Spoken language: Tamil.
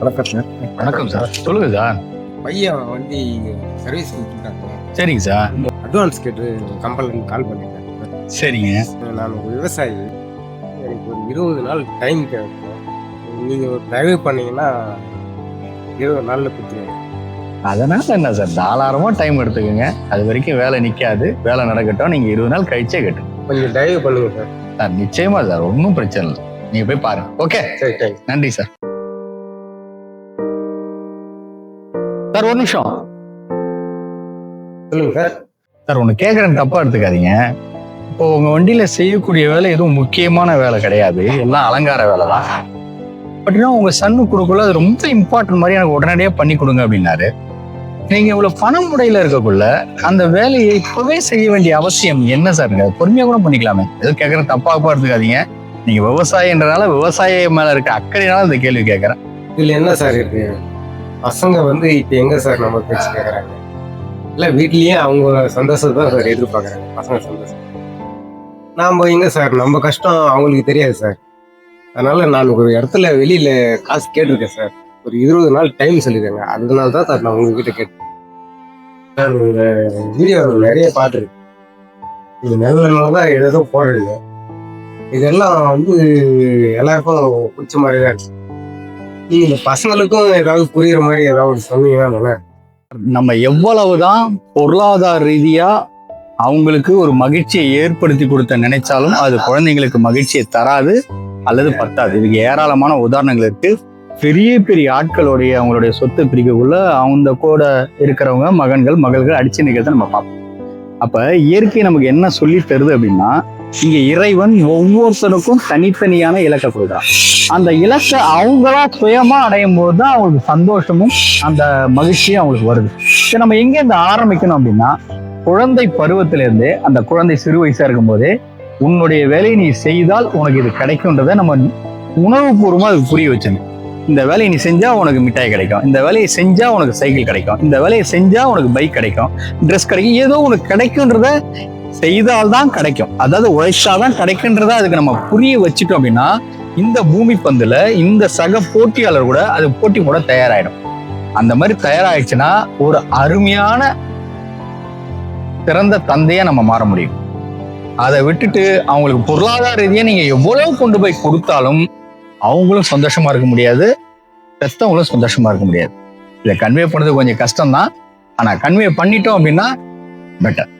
வணக்கம் சார். வணக்கம் சார். சொல்லுங்க சார். பையன் வண்டி சர்வீஸ் கொடுத்துருக்காங்க. சரிங்க சார். அட்வான்ஸ் கேட்டு கம்பெனிலேருந்து கால் பண்ணியிருக்காங்க சரிங்க. நான் ஒரு விவசாயி. எனக்கு ஒரு இருபது நாள் டைம் தேவைப்படும். நீங்கள் ஒரு தயவு பண்ணீங்கன்னா இருபது நாளில் கொடுத்துருங்க அதனால என்ன சார்? தாராளமா டைம் எடுத்துக்கோங்க. அது வரைக்கும் வேலை நிக்காது. வேலை நடக்கட்டும். நீங்க இருபது நாள் கழிச்சே கட்டு கொஞ்சம் தயவு பண்ணுங்க சார். சார் நிச்சயமா சார். ஒன்றும் பிரச்சனை இல்லை. நீங்க போய் பாருங்க. ஓகே சரி தேங்க்ஸ் நன்றி சார். சார் ஒரு நிமிஷம். சொல்லுங்க சார். சார் ஒன்று கேட்குறேன் தப்பா எடுத்துக்காதீங்க. இப்போ உங்க வண்டியில செய்யக்கூடிய வேலை எதுவும் முக்கியமான வேலை கிடையாது. எல்லாம் அலங்கார வேலை தான். பட் இன்னும் உங்க சன்னு கொடுக்கல அது ரொம்ப இம்பார்ட்டன்ட் மாதிரி எனக்கு உடனடியாக பண்ணி கொடுங்க அப்படின்னாரு. நீங்க இவ்வளவு பண முறையில இருக்கக்குள்ள அந்த வேலையை இப்பவே செய்ய வேண்டிய அவசியம் என்ன சார்? இருக்கு? பொறுமையா கூட பண்ணிக்கலாமே. எதுவும் கேட்கறேன் தப்பா எடுத்துக்காதீங்க. நீங்க விவசாயன்றனால விவசாய மேல இருக்க அக்கறையினால இந்த கேள்வி கேட்கறேன் இதில் என்ன சார் இருக்கு? பசங்க வந்து இப்போ எங்கே சார் நம்ம பேச்சு கேட்குறாங்க இல்லை வீட்லேயே அவங்க சந்தோஷத்தை தான் சார் எதிர்பார்க்குறாங்க பசங்க சந்தோஷம். நாம் எங்கே சார் நம்ம கஷ்டம் அவங்களுக்கு தெரியாது சார் அதனால நான் ஒரு இடத்துல வெளியில் காசு கேட்டிருக்கேன் சார் ஒரு இருபது நாள் டைம் சொல்லியிருக்காங்க அதனால தான் சார் நான் உங்ககிட்ட கேட்டேன். சார் உங்கள் வீடியோ நிறைய பார்த்துருக்கேன் இது நல்ல தான் ஏதோ போடுறீங்க இதெல்லாம் வந்து எல்லாருக்கும் பிடிச்ச மாதிரி தான் இருக்கு. நீங்க பசங்களுக்கும் ஏதாவது புரியுற மாதிரி ஏதாவது சொன்னீங்கன்னா நம்ம எவ்வளவுதான் பொருளாதார ரீதியா அவங்களுக்கு ஒரு மகிழ்ச்சியை ஏற்படுத்தி கொடுத்த நினைச்சாலும் அது குழந்தைங்களுக்கு மகிழ்ச்சியை தராது அல்லது பத்தாது. இதுக்கு ஏராளமான உதாரணங்கள் இருக்கு. பெரிய பெரிய ஆட்களுடைய அவங்களுடைய சொத்து பிரிக்கக்குள்ள அவங்க கூட இருக்கிறவங்க மகன்கள் மகள்கள் அடிச்சு நிற்கிறத நம்ம பார்ப்போம். அப்ப இயற்கை நமக்கு என்ன சொல்லி தருது அப்படின்னா இங்க இறைவன் ஒவ்வொருத்தருக்கும் தனித்தனியான இலக்கை கொடுக்குறான் அந்த இலக்கை அவங்களா சுயமா அடையும் போது தான் அவங்களுக்கு சந்தோஷமும் அந்த மகிழ்ச்சியும் அவங்களுக்கு வருது. இப்போ நம்ம எங்க இருந்து ஆரம்பிக்கணும் அப்படின்னா குழந்தை பருவத்திலிருந்து அந்த குழந்தை சிறு வயசா இருக்கும்போதே உன்னுடைய வேலையை நீ செய்தால் உனக்கு இது கிடைக்கும்ன்றதை நம்ம உணவுபூர்வமா அது புரிய வச்சணும் இந்த வேலையை நீ செஞ்சா உனக்கு மிட்டாய் கிடைக்கும். இந்த வேலையை செஞ்சா உனக்கு சைக்கிள் கிடைக்கும். இந்த வேலையை செஞ்சா உனக்கு பைக் கிடைக்கும். ட்ரெஸ் கிடைக்கும். ஏதோ உனக்கு கிடைக்குன்றத செய்தால்தான் கிடைக்கும். அதாவது உழைச்சாதான் கிடைக்குன்றதா அதுக்கு நம்ம புரிய வச்சுட்டோம் அப்படின்னா இந்த பூமி பந்துல இந்த சக போட்டியாளர் கூட அது போட்டி கூட தயாராயிடும். அந்த மாதிரி தயாராயிடுச்சுன்னா ஒரு அருமையான சிறந்த தந்தையா நம்ம மாற முடியும். அதை விட்டுட்டு அவங்களுக்கு பொருளாதார ரீதியாக நீங்க எவ்வளவு கொண்டு போய் கொடுத்தாலும் அவங்களும் சந்தோஷமா இருக்க முடியாது பெத்தவங்களும் சந்தோஷமா இருக்க முடியாது. இதை கன்வே பண்ணுறது கொஞ்சம் கஷ்டம் தான் ஆனா கன்வே பண்ணிட்டோம் அப்படின்னா பெட்டர்